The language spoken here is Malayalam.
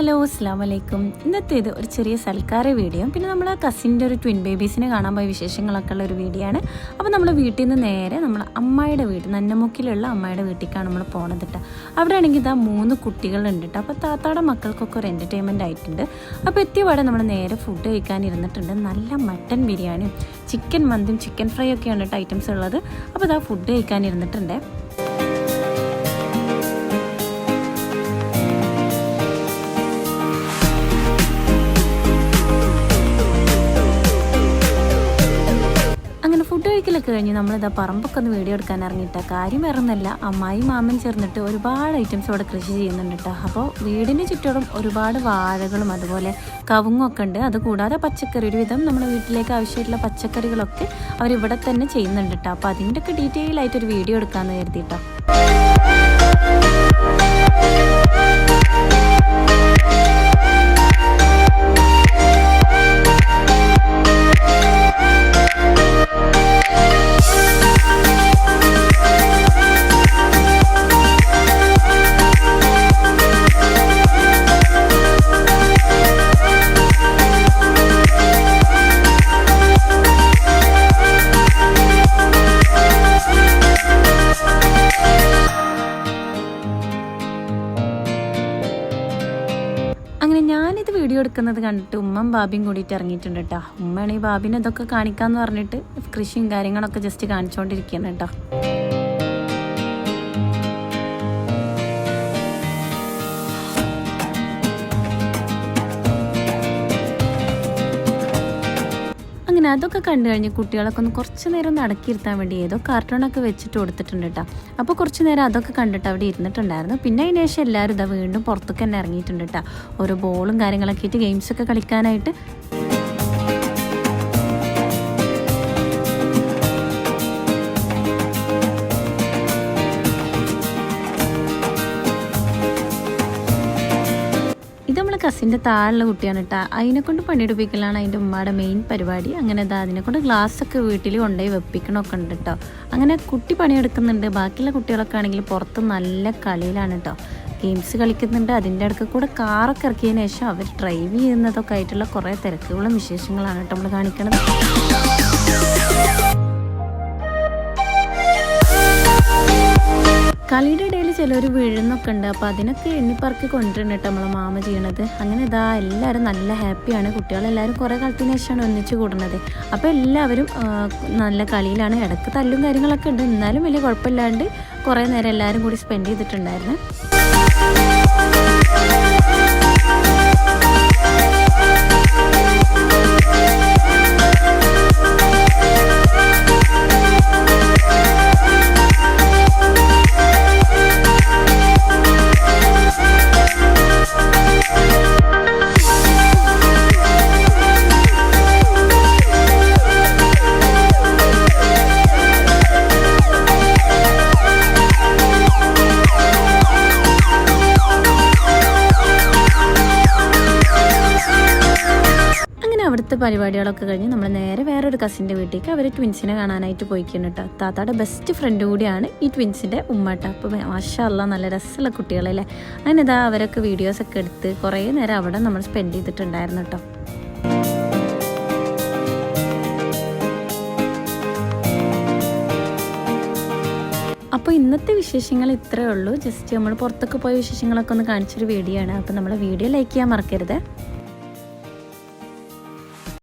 ഹലോ അസ്സാം വലൈക്കും ഇന്നത്തെ ഇത് ഒരു ചെറിയ സൽക്കാര വീഡിയോ. പിന്നെ നമ്മൾ കസിന്റെ ഒരു ട്വിൻ ബേബീസിനെ കാണാൻ പോയ വിശേഷങ്ങളൊക്കെ ഉള്ള ഒരു വീഡിയോ ആണ്. അപ്പോൾ നമ്മൾ വീട്ടിൽ നിന്ന് നേരെ നമ്മൾ അമ്മായിയുടെ വീട് നന്നമുക്കിലുള്ള അമ്മായിയുടെ വീട്ടിലേക്കാണ് നമ്മൾ പോണത് കേട്ടോ അവിടെ ആണെങ്കിൽ ഇതാ മൂന്ന് കുട്ടികളുണ്ട് കേട്ടോ അപ്പോൾ താത്താടെ മക്കൾക്കൊക്കെ ഒരു എന്റർടൈൻമെന്റ് ആയിട്ടുണ്ട്. അപ്പോൾ എത്തിയപാടെ നമ്മൾ നേരെ ഫുഡ് കഴിക്കാൻ ഇരുന്നിട്ടുണ്ട്. നല്ല മട്ടൻ ബിരിയാണിയും ചിക്കൻ മന്തിയും ചിക്കൻ ഫ്രൈ ഒക്കെയാണ് കേട്ടോ ഐറ്റംസ് ഉള്ളത്. അപ്പോൾ ഇതാ ഫുഡ് കഴിക്കാൻ ഇരുന്നിട്ടുണ്ട്. കഴിക്കലൊക്കെ കഴിഞ്ഞ് നമ്മളിതാ പറമ്പൊക്കെ ഒന്ന് വീഡിയോ എടുക്കാൻ ഇറങ്ങിയിട്ട. കാര്യം ഇറന്നല്ല അമ്മായി മാമൻ ചേർന്നിട്ട് ഒരുപാട് ഐറ്റംസ് അവിടെ കൃഷി ചെയ്യുന്നുണ്ട് കേട്ടോ അപ്പോൾ വീടിന് ചുറ്റോടും ഒരുപാട് വാഴകളും അതുപോലെ കവുങ്ങൊക്കെ ഉണ്ട്. അതുകൂടാതെ പച്ചക്കറി ഒരുവിധം നമ്മുടെ വീട്ടിലേക്ക് ആവശ്യമായിട്ടുള്ള പച്ചക്കറികളൊക്കെ അവരിവിടെ തന്നെ ചെയ്യുന്നുണ്ട് കേട്ടോ അപ്പോൾ അതിന്റെയൊക്കെ ഡീറ്റെയിൽ ആയിട്ടൊരു വീഡിയോ എടുക്കാമെന്ന് കരുതിയിട്ടോ അങ്ങനെ വീഡിയോ എടുക്കുന്നത് കണ്ടിട്ട് ഉമ്മൻ ബാബിയും കൂടിയിട്ട് ഇറങ്ങിയിട്ടുണ്ട് കേട്ടോ ഉമ്മയാണ് ഈ ബാബിനെ ഇതൊക്കെ കാണിക്കാന്ന് പറഞ്ഞിട്ട് കൃഷിയും കാര്യങ്ങളൊക്കെ ജസ്റ്റ് കാണിച്ചുകൊണ്ടിരിക്കുകയാണ് കേട്ടോ അങ്ങനെ അതൊക്കെ കണ്ടു കഴിഞ്ഞ് കുട്ടികളൊക്കെ ഒന്ന് കുറച്ച് നേരം ഒന്ന് അടക്കിയിരുത്താൻ വേണ്ടി ഏതോ കാർട്ടൂണൊക്കെ വെച്ചിട്ട് കൊടുത്തിട്ടുണ്ട് കേട്ടോ അപ്പോൾ കുറച്ച് നേരം അതൊക്കെ കണ്ടിട്ട് അവിടെ ഇരുന്നിട്ടുണ്ടായിരുന്നു. പിന്നെ അതിന് ശേഷം എല്ലാവരും ഇതാ വീണ്ടും പുറത്തൊക്കെ തന്നെ ഇറങ്ങിയിട്ടുണ്ട് കേട്ടോ ഓരോ ബോളും കാര്യങ്ങളൊക്കെ ആയിട്ട് ഗെയിംസൊക്കെ കളിക്കാനായിട്ട് കസിന്റെ താഴെയുള്ള കുട്ടിയാണ് കേട്ടോ അതിനെ കൊണ്ട് പണിയെടുപ്പിക്കലാണ് അതിന്റെ ഉമ്മയുടെ മെയിൻ പരിപാടി. അങ്ങനെ അതാ അതിനെ കൊണ്ട് ഗ്ലാസ് ഒക്കെ വീട്ടിൽ കൊണ്ടുപോയി വെപ്പിക്കണമൊക്കെ ഉണ്ട് കേട്ടോ അങ്ങനെ കുട്ടി പണിയെടുക്കുന്നുണ്ട്. ബാക്കിയുള്ള കുട്ടികളൊക്കെ ആണെങ്കിൽ പുറത്ത് നല്ല കളിയിലാണ് കേട്ടോ ഗെയിംസ് കളിക്കുന്നുണ്ട്. അതിന്റെ അടുക്ക് കൂടെ കാറൊക്കെ ഇറക്കിയതിന് ശേഷം അവർ ഡ്രൈവ് ചെയ്യുന്നതൊക്കെ ആയിട്ടുള്ള കുറേ തിരക്കുകളും വിശേഷങ്ങളാണ് കേട്ടോ നമ്മൾ കാണിക്കുന്നത് കളിയുടെ ഇടയിൽ ചിലർ വീഴുന്നൊക്കെ ഉണ്ട്. അപ്പോൾ അതിനൊക്കെ എണ്ണിപ്പറക്കി കൊണ്ടുവരണം കേട്ടോ നമ്മളെ മാമ ചെയ്യണത്. അങ്ങനെ ഇതാ എല്ലാവരും നല്ല ഹാപ്പിയാണ് കുട്ടികളെല്ലാവരും കുറേ കാലത്തിന് ശേഷമാണ് ഒന്നിച്ച് കൂടുന്നത്. അപ്പോൾ എല്ലാവരും നല്ല കളിയിലാണ്. ഇടയ്ക്ക് തല്ലും കാര്യങ്ങളൊക്കെ ഉണ്ട്. എന്നാലും വലിയ കുഴപ്പമില്ലാണ്ട് കുറേ നേരം എല്ലാവരും കൂടി സ്പെൻഡ് ചെയ്തിട്ടുണ്ടായിരുന്നു. അവിടുത്തെ പരിപാടികളൊക്കെ കഴിഞ്ഞ് നമ്മൾ നേരെ വേറൊരു കസിന്റെ വീട്ടിലേക്ക് അവർ ട്വിൻസിനെ കാണാനായിട്ട് പോയിക്കുന്നു കേട്ടോ. താത്താടെ ബെസ്റ്റ് ഫ്രണ്ട് കൂടിയാണ് ഈ ട്വിൻസിന്റെ ഉമ്മട്ട. അപ്പോൾ മാഷല്ല നല്ല രസമുള്ള കുട്ടികളല്ലേ? അങ്ങനെ ഇതാ അവരൊക്കെ വീഡിയോസൊക്കെ എടുത്ത് കുറേ നേരം അവിടെ നമ്മൾ സ്പെൻഡ് ചെയ്തിട്ടുണ്ടായിരുന്നു കേട്ടോ. അപ്പോൾ ഇന്നത്തെ വിശേഷങ്ങൾ ഇത്രയേ ഉള്ളൂ. ജസ്റ്റ് നമ്മൾ പുറത്തൊക്കെ പോയ വിശേഷങ്ങളൊക്കെ ഒന്ന് കാണിച്ചൊരു വീഡിയോ ആണ്. അപ്പോൾ നമ്മൾ വീഡിയോ ലൈക്ക് ചെയ്യാൻ മറക്കരുത്.